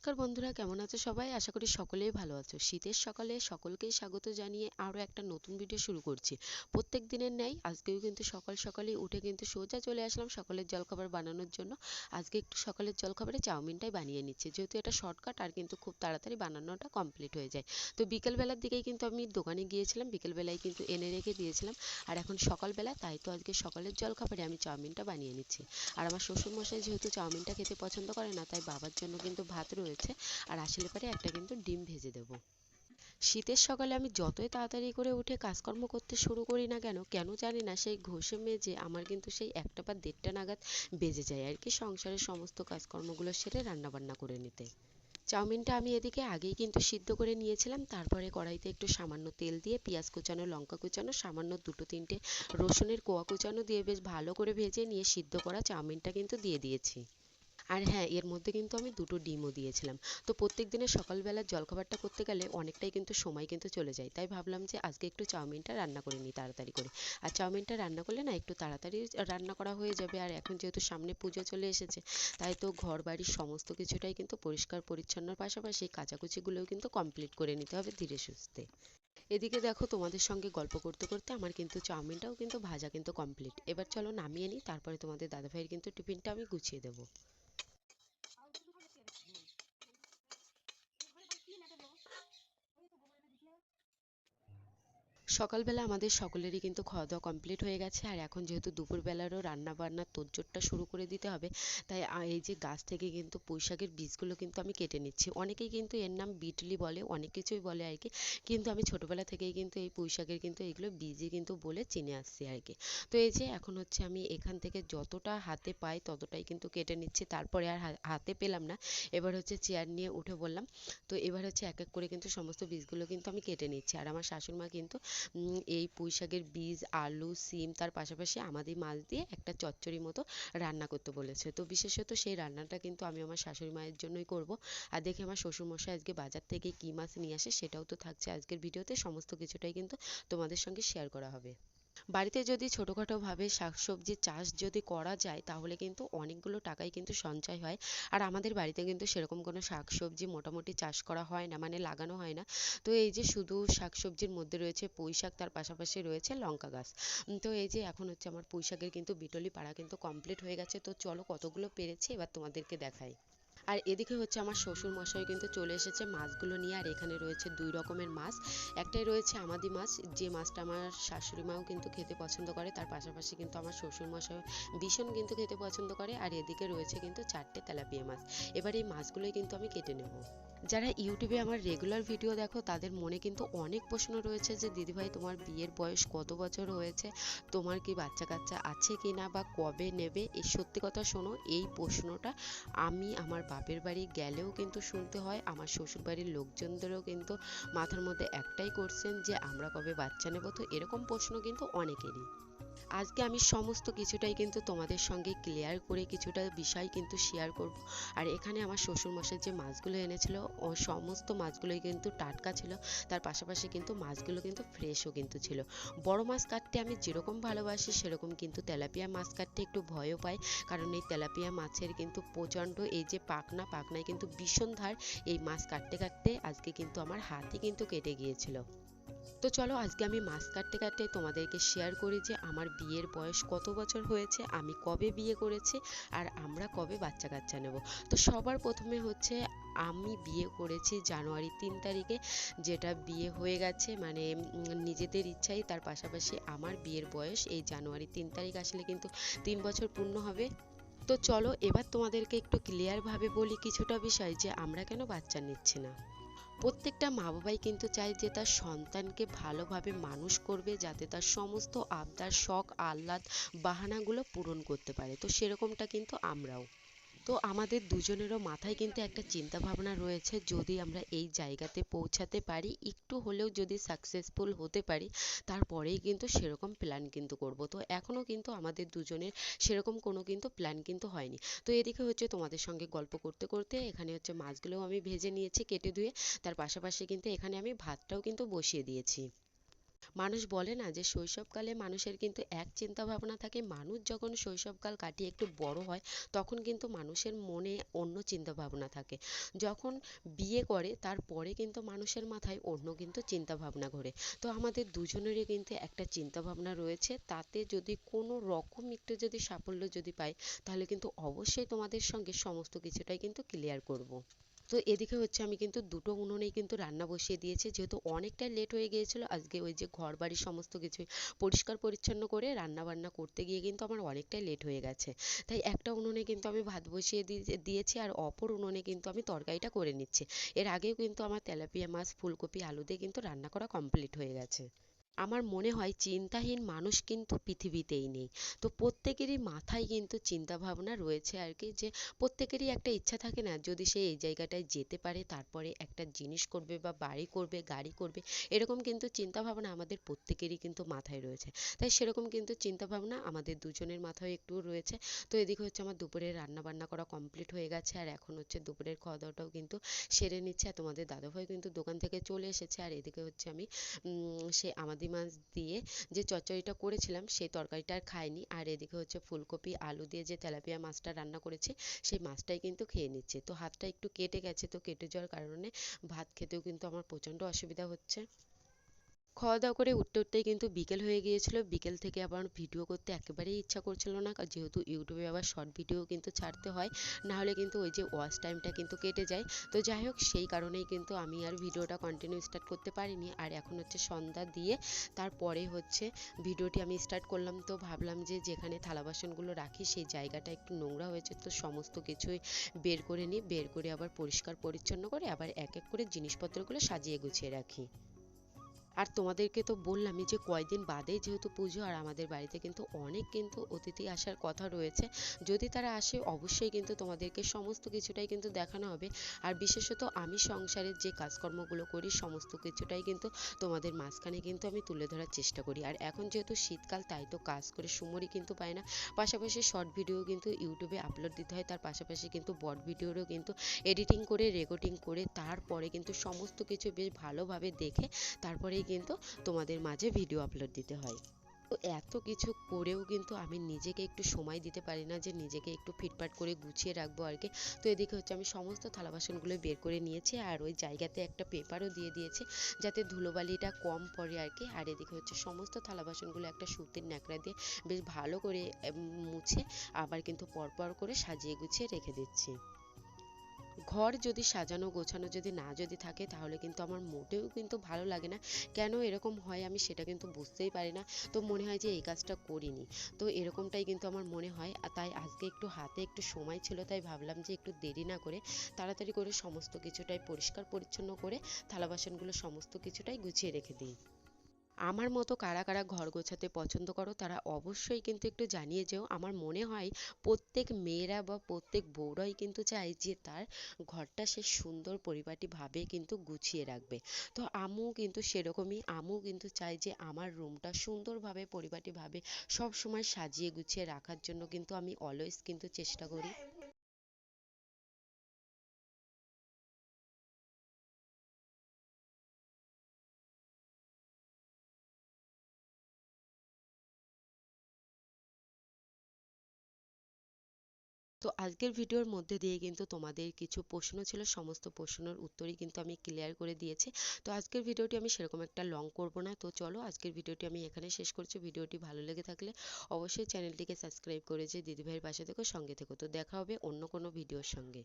নমস্কার বন্ধুরা, কেমন আছো সবাই? আশা করি সকলেই ভালো আছো। শীতের সকালে সকলকেই স্বাগত জানিয়ে আরও একটা নতুন ভিডিও শুরু করছি। প্রত্যেক দিনের ন্যায় আজকেও কিন্তু সকাল সকালেই উঠে কিন্তু সোজা চলে আসলাম সকালের জলখাবার বানানোর জন্য। আজকে একটু সকালের জলখাবারে চাউমিনটাই বানিয়ে নিচ্ছি। যেহেতু এটা শর্টকাট আর কিন্তু খুব তাড়াতাড়ি বানানোটা কমপ্লিট হয়ে যায়। তো বিকেলবেলার দিকেই কিন্তু আমি দোকানে গিয়েছিলাম, বিকেলবেলায় কিন্তু এনে রেখে দিয়েছিলাম। আর এখন সকালবেলা, তাই তো আজকে সকালের জলখাবারে আমি চাউমিনটা বানিয়ে নিচ্ছি। আর আমার শ্বশুরমশাই যেহেতু চাউমিনটা খেতে পছন্দ করে না, তাই বাবার জন্য কিন্তু ভাত রয়েছে আর আসলে পরে একটা কিন্তু ডিম ভেজে দেবো। শীতের সকালে আমি যতই তাড়াতাড়ি করে উঠে কাজকর্ম করতে শুরু করি না কেন কেন জানি না সেই ঘষে মেজে আমার কিন্তু সেই একটা বা দেড়টা নাগাদ বেজে যায় আর কি সংসারের সমস্ত কাজকর্মগুলো সেরে রান্নাবান্না করে নিতে। চাউমিনটা আমি এদিকে আগেই কিন্তু সিদ্ধ করে নিয়েছিলাম, তারপরে কড়াইতে একটু সামান্য তেল দিয়ে পেঁয়াজ কুচানো, লঙ্কা কুচানো, সামান্য দুটো তিনটে রসুনের কোয়া কুচানো দিয়ে বেশ ভালো করে ভেজে নিয়ে সিদ্ধ করা চাউমিনটা কিন্তু দিয়ে দিয়েছি। আর হ্যাঁ এর মধ্যে কিন্তু আমি দুটো ডিমও দিয়েছিলাম। তো প্রত্যেক দিনের সকালবেলার জলখাবারটা করতে গেলে অনেকটাই কিন্তু সময় কিন্তু চলে যায়। তাই ভাবলাম যে আজকে একটু চাউমিনটা রান্না করে নিই, তাড়াতাড়ি করে। আর চাউমিনটা রান্না করলে না একটু তাড়াতাড়ি রান্না করা হয়ে যাবে। আর এখন যেহেতু সামনে পুজো চলে এসেছে, তাই তো ঘর বাড়ির সমস্ত কিছুটাই কিন্তু পরিষ্কার পরিচ্ছন্নর পাশাপাশি কাচাকুচিগুলোও কিন্তু কমপ্লিট করে নিতে হবে ধীরে সুস্থে। এদিকে দেখো তোমাদের সঙ্গে গল্প করতে করতে আমার কিন্তু চাউমিনটাও কিন্তু ভাজা কিন্তু কমপ্লিট এবার চলো নামিয়ে নিই, তারপরে তোমাদের দাদাভাইয়ের কিন্তু টিফিনটা আমি গুছিয়ে দেবো। সকালবেলা আমাদের সকলেরই কিন্তু খাওয়া দাওয়া কমপ্লিট হয়ে গেছে। আর এখন যেহেতু দুপুরবেলারও রান্না বান্নার তোড়জোড়টা শুরু করে দিতে হবে, তাই এই যে গাছ থেকে কিন্তু পুঁই শাকের বীজগুলো কিন্তু আমি কেটে নিচ্ছি। অনেকেই কিন্তু এর নাম বিটলি বলে, অনেক কিছুই বলে আর কি। কিন্তু আমি ছোটোবেলা থেকেই কিন্তু এই পুঁই শাকের কিন্তু এইগুলো বীজই কিন্তু বলে চিনে আসছি আর কি। তো এই যে এখন হচ্ছে আমি এখান থেকে যতটা হাতে পাই ততটাই কিন্তু কেটে নিচ্ছি। তারপরে আর হাতে পেলাম না। এবার হচ্ছে চেয়ার নিয়ে উঠে বললাম। তো এবার হচ্ছে এক এক করে কিন্তু সমস্ত বীজগুলো কিন্তু আমি কেটে নিচ্ছি। আর আমার শাশুড়ি মা কিন্তু এই পুঁই শাকের বীজ, আলু, সিম, তার পাশাপাশি আমাদের মাছ দিয়ে একটা চচ্চড়ি মতো রান্না করতে বলেছে। তো বিশেষত সেই রান্নাটা কিন্তু আমি আমার শাশুড়ি মায়ের জন্যই করব। আর দেখি আমার শ্বশুরমশাই আজকে বাজার থেকে কী মাছ নিয়ে আসে সেটাও তো থাকছে আজকের ভিডিওতে। সমস্ত কিছুটাই কিন্তু তোমাদের সঙ্গে শেয়ার করা হবে। বাড়িতে যদি ছোটোখাটোভাবে শাকসবজির চাষ যদি করা যায়, তাহলে কিন্তু অনেকগুলো টাকাই কিন্তু সঞ্চয় হয়। আর আমাদের বাড়িতে কিন্তু সেরকম কোনো শাকসবজি মোটামুটি চাষ করা হয় না মানে লাগানো হয় না। তো এই যে শুধু শাকসবজির মধ্যে রয়েছে পুঁই শাক, তার পাশাপাশি রয়েছে লঙ্কা গাছ। তো এই যে এখন হচ্ছে আমার পুঁই শাকের কিন্তু বিটলি পাড়া কিন্তু কমপ্লিট হয়ে গেছে। তো চলো কতগুলো পেরেছি, এবার তোমাদেরকে দেখাই। আর এদিকে হচ্ছে আমার শ্বশুর মশাই কিন্তু চলে এসেছে মাছগুলো নিয়ে, আর এখানে রয়েছে দুই রকমের মাছ। একটাই রয়েছে আমাদি মাছ, যে মাছটা আমার শাশুড়ি মাও কিন্তু খেতে পছন্দ করে, তার পাশাপাশি কিন্তু আমার শ্বশুর মশাই ভীষণ কিন্তু খেতে পছন্দ করে, আর এদিকে রয়েছে কিন্তু চারটে তেলাপিয়া মাছ। এবার এই মাছগুলোই কিন্তু আমি কেটে নেব। যারা ইউটিউবে আমার রেগুলার ভিডিও দেখো, তাদের মনে কিন্তু অনেক প্রশ্ন রয়েছে যে, দিদিভাই, তোমার বিয়ের বয়স কত বছর হয়েছে? তোমার কি বাচ্চা কাচ্চা আছে কি না বা কবে নেবে? এই সত্যি কথা শোনো, এই প্রশ্নটা আমি আমার বাপের বাড়ি গেলেও কিন্তু শুনতে হয়, আমার শ্বশুর বাড়ির লোকজনদেরও কিন্তু মাথার মধ্যে একটাই করছেন যে আমরা কবে বাচ্চা নেব? তো এরকম প্রশ্ন কিন্তু অনেকেরই। আজকে আমি সমস্ত কিছুটাই কিন্তু তোমাদের সঙ্গে ক্লিয়ার করে কিছুটা বিষয় কিন্তু শেয়ার করব। আর এখানে আমার শ্বশুর মশাই যে মাছগুলো এনেছিল, ও সমস্ত মাছগুলোই কিন্তু টাটকা ছিল, তার পাশাপাশি কিন্তু মাছগুলো কিন্তু ফ্রেশও কিন্তু ছিল। বড় মাছ কাটতে আমি যেরকম ভালোবাসি, সেরকম কিন্তু তেলাপিয়া মাছ কাটতে একটু ভয়ও পাই, কারণ এই তেলাপিয়া মাছের কিন্তু প্রচণ্ড এই যে পাকনা পাকনায় কিন্তু ভীষণ ধার এই মাছ কাটতে কাটতে আজকে কিন্তু আমার হাতই কিন্তু কেটে গিয়েছিল। তো চলো, আজকে আমি মাছ কাটতে কাটতে তোমাদেরকে শেয়ার করি যে আমার বিয়ের বয়স কত বছর হয়েছে, আমি কবে বিয়ে করেছি আর আমরা কবে বাচ্চা কাচ্চা নেব। তো সবার প্রথমে হচ্ছে আমি বিয়ে করেছি জানুয়ারি তিন তারিখে, যেটা বিয়ে হয়ে গেছে মানে নিজেদের ইচ্ছাই, তার পাশাপাশি আমার বিয়ের বয়স এই জানুয়ারি তিন তারিখ আসলে কিন্তু তিন বছর পূর্ণ হবে। তো চলো, এবার তোমাদেরকে একটু ক্লিয়ারভাবে বলি কিছুটা বিষয় যে আমরা কেন বাচ্চা নিচ্ছি না। প্রত্যেকটা মা বাবাই কিন্তু চায় যে তার সন্তানকে ভালোভাবে মানুষ করবে, যাতে তার সমস্ত আবদার, শখ, আহ্লাদ, বাহানাগুলো পূরণ করতে পারে। তো সেরকমটা কিন্তু আমরাও। তো আমাদের দুজনেরও মাথায় কিন্তু একটা চিন্তা ভাবনা রয়েছে, যদি আমরা এই জায়গাতে পৌঁছাতে পারি, একটু হলেও যদি সাকসেসফুল হতে পারি, তারপরেই কিন্তু সেরকম প্ল্যান কিন্তু করব। তো এখনও কিন্তু আমাদের দুজনের সেরকম কোনো কিন্তু প্ল্যান কিন্তু হয়নি। তো এদিকে হচ্ছে তোমাদের সঙ্গে গল্প করতে করতে এখানে হচ্ছে মাছগুলোও আমি ভেজে নিয়েছি কেটে ধুয়ে, তার পাশাপাশি কিন্তু এখানে আমি ভাতটাও কিন্তু বসিয়ে দিয়েছি। মানুষ বলে না যে শৈশবকালে মানুষের কিন্তু এক চিন্তা ভাবনা থাকে, মানুষ যখন শৈশবকাল কাটিয়ে একটু বড় হয়, তখন কিন্তু মানুষের মনে অন্য চিন্তা ভাবনা থাকে। যখন বিয়ে করে, তারপরে কিন্তু মানুষের মাথায় অন্য কিন্তু চিন্তা ভাবনা ঘোরে। তো আমাদের দুজনেরই কিন্তু একটা চিন্তা ভাবনা রয়েছে, তাতে যদি কোনো রকম একটু যদি সাফল্য যদি পাই, তাহলে কিন্তু অবশ্যই তোমাদের সঙ্গে সমস্ত কিছুটাই কিন্তু ক্লিয়ার করব। তো এদিকে হচ্ছে আমি কিন্তু দুটো উনুনেই কিন্তু রান্না বসিয়ে দিয়েছি। যেহেতু অনেকটা লেট হয়ে গিয়েছিল, আজকে ওই যে ঘর বাড়ি সমস্ত কিছুই পরিষ্কার পরিচ্ছন্ন করে রান্না বান্না করতে গিয়ে কিন্তু আমার অনেকটাই লেট হয়ে গেছে। তাই একটা উনুনে কিন্তু আমি ভাত বসিয়ে দিয়ে- দিয়েছি আর অপর উনুনে কিন্তু আমি তরকারিটা করে নিচ্ছি। এর আগেও কিন্তু আমার তেলাপিয়া মাছ, ফুলকপি, আলু দিয়ে কিন্তু রান্না করা কমপ্লিট হয়ে গেছে। আমার মনে হয় চিন্তাহীন মানুষ কিন্তু পৃথিবীতেই নেই। তো প্রত্যেকেরই মাথায় কিন্তু চিন্তা ভাবনা রয়েছে আর কি যে প্রত্যেকেরই একটা ইচ্ছা থাকে না, যদি সে এই জায়গাটায় যেতে পারে, তারপরে একটা জিনিস করবে বা বাড়ি করবে, গাড়ি করবে, এরকম কিন্তু চিন্তা ভাবনা আমাদের প্রত্যেকেরই কিন্তু মাথায় রয়েছে। তাই সেরকম কিন্তু চিন্তা ভাবনা আমাদের দুজনের মাথায় একটু রয়েছে। তো এদিকে হচ্ছে আমার দুপুরের রান্না বান্না করা কমপ্লিট হয়ে গেছে আর এখন হচ্ছে দুপুরের খাওয়া দাওয়াটাও কিন্তু সেরে নিচ্ছে। আর তোমাদের দাদাভাই কিন্তু দোকান থেকে চলে এসেছে। আর এদিকে হচ্ছে আমি সে আমাদি মাছ দিয়ে যে চচ্চড়িটা করেছিলাম, সেই তরকারিটা আর খাইনি। আর এদিকে হচ্ছে ফুলকপি, আলু দিয়ে যে তেলাপিয়া মাছটা রান্না করেছি, সেই মাছটাই কিন্তু খেয়ে নিচ্ছে। তো হাতটা একটু কেটে গেছে, তো কেটে যাওয়ার কারণে ভাত খেতেও কিন্তু আমার প্রচণ্ড অসুবিধা হচ্ছে। খাওয়া দাওয়া করে উঠতে, উঠতেই কিন্তু বিকেল হয়ে গিয়েছিল। বিকেল থেকে আবার ভিডিও করতে একেবারেই ইচ্ছা করছিল না। যেহেতু ইউটিউবে আবার শর্ট ভিডিও কিন্তু ছাড়তে হয় না হলে কিন্তু ওই যে ওয়াচ টাইমটা কিন্তু কেটে যায়। তো যাই হোক, সেই কারণেই কিন্তু আমি আর ভিডিওটা কন্টিনিউ স্টার্ট করতে পারিনি। আর এখন হচ্ছে সন্ধ্যা দিয়ে তারপরে হচ্ছে ভিডিওটি আমি স্টার্ট করলাম। তো ভাবলাম যে যেখানে থালা বাসনগুলো রাখি, সেই জায়গাটা একটু নোংরা হয়েছে। তো সমস্ত কিছুই বের করে নিই। বের করে আবার পরিষ্কার পরিচ্ছন্ন করে আবার এক এক করে জিনিসপত্রগুলো সাজিয়ে গুছিয়ে রাখি। আর তোমাদেরকে তো বললামই যে কয়দিন বাদেই যেহেতু পুজো, আর আমাদের বাড়িতে কিন্তু অনেক কিন্তু অতিথি আসার কথা রয়েছে। যদি তারা আসে, অবশ্যই কিন্তু তোমাদেরকে সমস্ত কিছুটাই কিন্তু দেখানো হবে। আর বিশেষত আমি সংসারের যে কাজকর্মগুলো করি, সমস্ত কিছুটাই কিন্তু তোমাদের মাঝখানে কিন্তু আমি তুলে ধরার চেষ্টা করি। আর এখন যেহেতু শীতকাল, তাই তো কাজ করে সুমরি কিন্তু পাই না। পাশাপাশি শর্ট ভিডিও কিন্তু ইউটিউবে আপলোড দিতে হয়। তার পাশাপাশি কিন্তু বড় ভিডিওরও কিন্তু এডিটিং করে রেকর্ডিং করে, তারপরে কিন্তু সমস্ত কিছু বেশ ভালোভাবে দেখে তারপরেই কিন্তু তোমাদের মাঝে ভিডিও আপলোড দিতে হয়। তো এত কিছু করেও কিন্তু আমি নিজেকে একটু সময় দিতে পারি না, যে নিজেকে একটু ফিটফাট করে গুছিয়ে রাখব আর কি। তো এদিকে হচ্ছে আমি সমস্ত থালা বাসনগুলো বের করে নিয়েছি আর ওই জায়গাতে একটা পেপারও দিয়ে দিয়েছি, যাতে ধুলোবালিটা কম পড়ে আর কি। আর এদিকে হচ্ছে সমস্ত থালা বাসনগুলো একটা সুতির ন্যাকড়া দিয়ে বেশ ভালো করে মুছে আবার কিন্তু পরপর করে সাজিয়ে গুছিয়ে রেখে দিচ্ছি। ঘর যদি সাজানো, গোছানো যদি না যদি থাকে, তাহলে কিন্তু আমার মোটেও কিন্তু ভালো লাগে না। কেন এরকম হয় আমি সেটা কিন্তু বুঝতেই পারি না। তো মনে হয় যে এই কাজটা করিনি। তো এরকমটাই কিন্তু আমার মনে হয়। আর তাই আজকে একটু হাতে একটু সময় ছিল, তাই ভাবলাম যে একটু দেরি না করে তাড়াতাড়ি করে সমস্ত কিছুটাই পরিষ্কার, পরিচ্ছন্ন করে থালা বাসনগুলো সমস্ত কিছুটাই গুছিয়ে রেখে দিই। আমার মতো কারা কারা ঘর গোছাতে পছন্দ করো, তারা অবশ্যই কিন্তু একটু জানিয়ে যেও। আমার মনে হয় প্রত্যেক মেয়েরা বা প্রত্যেক বউরাই কিন্তু চায় যে তার ঘরটা সে সুন্দর পরিপাটিভাবে কিন্তু গুছিয়ে রাখবে। তো আমিও কিন্তু সেরকমই আমিও কিন্তু চাই যে আমার রুমটা সুন্দরভাবে পরিপাটিভাবে সব সময় সাজিয়ে গুছিয়ে রাখার জন্য কিন্তু আমি অলওয়েজ কিন্তু চেষ্টা করি। আজকের ভিডিওর মধ্যে দিয়ে কিন্তু তোমাদের কিছু প্রশ্ন ছিল, সমস্ত প্রশ্নের উত্তরই কিন্তু আমি ক্লিয়ার করে দিয়েছি। তো আজকের ভিডিওটি আমি সেরকম একটা লং করব না। তো চলো আজকের ভিডিওটি আমি এখানে শেষ করছি। ভিডিওটি ভালো লেগে থাকলে অবশ্যই চ্যানেলটিকে সাবস্ক্রাইব করে যে দিদিভাইয়ের পাশে থেকো, সঙ্গে থেকো। তো দেখা হবে অন্য কোনো ভিডিওর সঙ্গে।